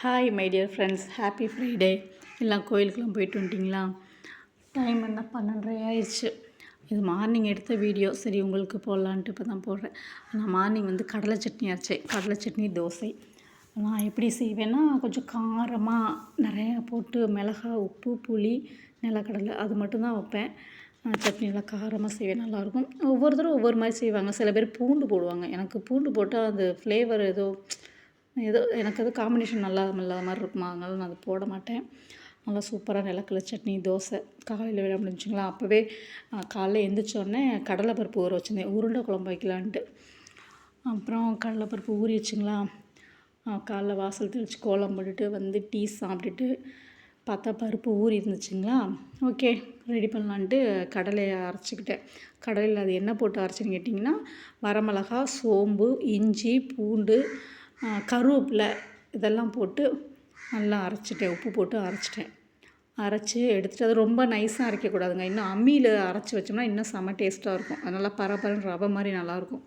Hi my dear friends happy Friday எல்லாம் கோயிலுக்கெலாம் போயிட்டு வந்துட்டிங்களா? டைம் என்ன? பன்னெண்டரை ஆயிடுச்சு. இது மார்னிங் எடுத்த வீடியோ சரி உங்களுக்கு போடலான்ட்டு இப்போ தான் போடுறேன். நான் மார்னிங் வந்து கடலை சட்னி அரைச்சேன் கடலை சட்னி தோசை. நான் எப்படி செய்வேன்னா கொஞ்சம் காரமாக நிறையா போட்டு மிளகா உப்பு புளி நிலக்கடலை அது மட்டும்தான் வைப்பேன். சட்னிலாம் காரமாக செய்வேன் நல்லாயிருக்கும் ஒவ்வொருத்தரும் ஒவ்வொரு மாதிரி செய்வாங்க. சில பேர் பூண்டு போடுவாங்க. எனக்கு பூண்டு போட்டால் அந்த ஃப்ளேவர் ஏதோ ஏதோ எனக்கு அது காம்பினேஷன் நல்லா இல்லாத மாதிரி இருக்குமா? அதனால நான் அதை போட மாட்டேன். நல்லா சூப்பராக நிலக்கடலை சட்னி தோசை. காலையில் வேலை முடிஞ்சுங்களா? அப்போவே காலைல எழுந்திரிச்சோடனே கடலைப்பருப்பு ஊற வச்சுருந்தேன். உருண்டை குழம்பு வைக்கலான்ட்டு. அப்புறம் கடலைப்பருப்பு ஊறி வச்சுங்களா? காலைல வாசல் தெளித்து கோலம் போட்டுட்டு வந்து டீ சாப்பிட்டுட்டு பார்த்தா பருப்பு ஊறி இருந்துச்சுங்களா? ஓகே ரெடி பண்ணலான்ட்டு கடலையை அரைச்சிக்கிட்டேன். கடலையில் அது என்ன போட்டு அரைச்சின்னு கேட்டிங்கன்னா வரமிளகா சோம்பு இஞ்சி பூண்டு கருவேப்பிலை இதெல்லாம் போட்டு நல்லா அரைச்சிட்டேன். உப்பு போட்டு அரைச்சிட்டேன். அரைச்சி எடுத்துகிட்டு அது ரொம்ப நைஸாக அரைக்கக்கூடாதுங்க. இன்னும் அம்மியில் அரைச்சி வச்சோம்னா இன்னும் செம்ம டேஸ்ட்டாக இருக்கும். அது நல்லா பரபரன்னு ரவை மாதிரி நல்லாயிருக்கும்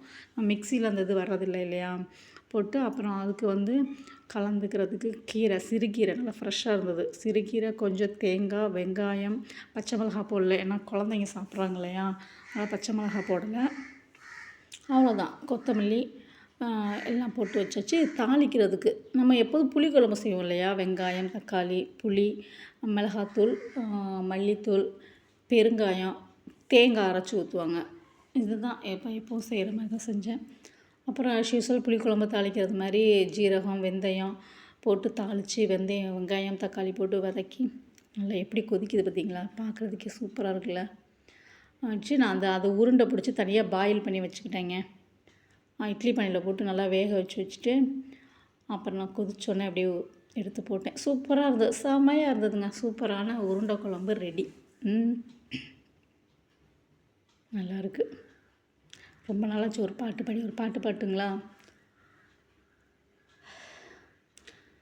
மிக்சியில் அந்த இது வர்றதில்லை இல்லையா? போட்டு அப்புறம் அதுக்கு வந்து கலந்துக்கிறதுக்கு கீரை சிறுகீரை நல்லா ஃப்ரெஷ்ஷாக இருந்தது. சிறுகீரை கொஞ்சம் தேங்காய் வெங்காயம் பச்சை மிளகா போடல. ஏன்னா குழந்தைங்க சாப்பிட்றாங்க இல்லையா? அதனால் பச்சை மிளகா போடலை. அவ்வளோதான் கொத்தமல்லி எல்லாம் போட்டு வச்சாச்சு. தாளிக்கிறதுக்கு நம்ம எப்போதும் புளிக்குழம்பு செய்வோம் இல்லையா? வெங்காயம் தக்காளி புளி மிளகாத்தூள் மல்லித்தூள் பெருங்காயம் தேங்காய் அரைச்சி ஊற்றுவாங்க இதுதான் எப்போ எப்போவும் செய்கிற மாதிரி தான் செஞ்சேன். அப்புறம் ஆஸ் யூஸ்வல் புளிக்குழம்பு தாளிக்கிறது மாதிரி ஜீரகம் வெந்தயம் போட்டு தாளித்து வெந்தயம் வெங்காயம் தக்காளி போட்டு வதக்கி நல்லா எப்படி கொதிக்குது பார்த்தீங்களா பார்க்குறதுக்கே சூப்பராக இருக்குல்ல. வச்சு நான் அந்த அதை உருண்டை பிடிச்சி தனியாக பாயில் பண்ணி வச்சுக்கிட்டேங்க. இட்லி பானையில் போட்டு நல்லா வேக வச்சு வச்சுட்டு அப்புறம் நான் கொதிச்சோடனே அப்படியே எடுத்து போட்டேன். சூப்பராக இருந்தது. செமையாக இருந்ததுங்க. சூப்பரான உருண்டை குழம்பு ரெடி ம். நல்லாயிருக்கு ரொம்ப நாளாச்சு ஒரு பாட்டு பாடி ஒரு பாட்டு பாட்டுங்களா?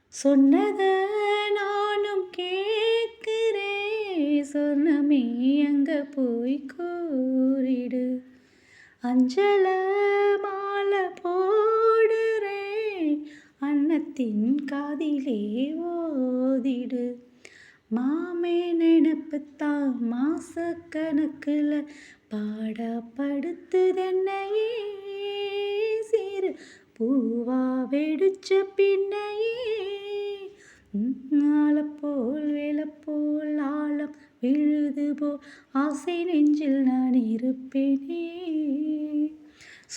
சொன்னதை நானும் கேட்கிறேன். சொன்னமே அங்கே போய் கூறிடு. அஞ்சலை தின் காதிலே ஓதிடு. மாமே நினப்புத்தான் மாசக்கணக்கில் பாடப்படுத்துதென்னையே சிறு பூவா வெடிச்ச பின்னையே ஆளப்போல் வேலப்போல் ஆழம் விழுது போல் ஆசை நெஞ்சில் நான் இருப்பேனே.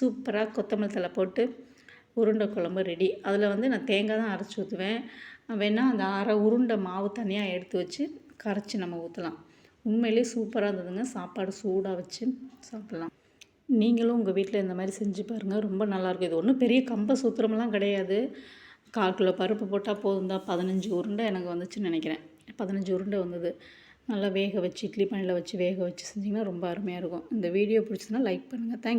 சூப்பராக கொத்தமல்லி தலை போட்டு உருண்டை குழம்பு ரெடி அதில் வந்து நான் தேங்காய் தான் அரைச்சி ஊற்றுவேன் வேணால் அந்த அரை உருண்டை மாவு தனியாக எடுத்து வச்சு கரைச்சி நம்ம ஊற்றலாம் உண்மையிலே சூப்பராக இருந்ததுங்க. சாப்பாடு சூடாக வச்சு சாப்பிட்லாம். நீங்களும் உங்கள் வீட்டில் இந்த மாதிரி செஞ்சு பாருங்கள் ரொம்ப நல்லாயிருக்கும் இது ஒன்றும் பெரிய கம்ப சூத்திரமெல்லாம் கிடையாது. கால் கிலோ பருப்பு போட்டால் போதும் தான் பதினஞ்சு உருண்டை எனக்கு வந்துச்சுன்னு நினைக்கிறேன். பதினஞ்சு உருண்டை வந்தது. நல்லா வேக வச்சு இட்லி பண்ணியில் வச்சு வேக வச்சு செஞ்சிங்கன்னா ரொம்ப அருமையாக இருக்கும். இந்த வீடியோ பிடிச்சதுன்னா லைக் பண்ணுங்கள் தேங்க்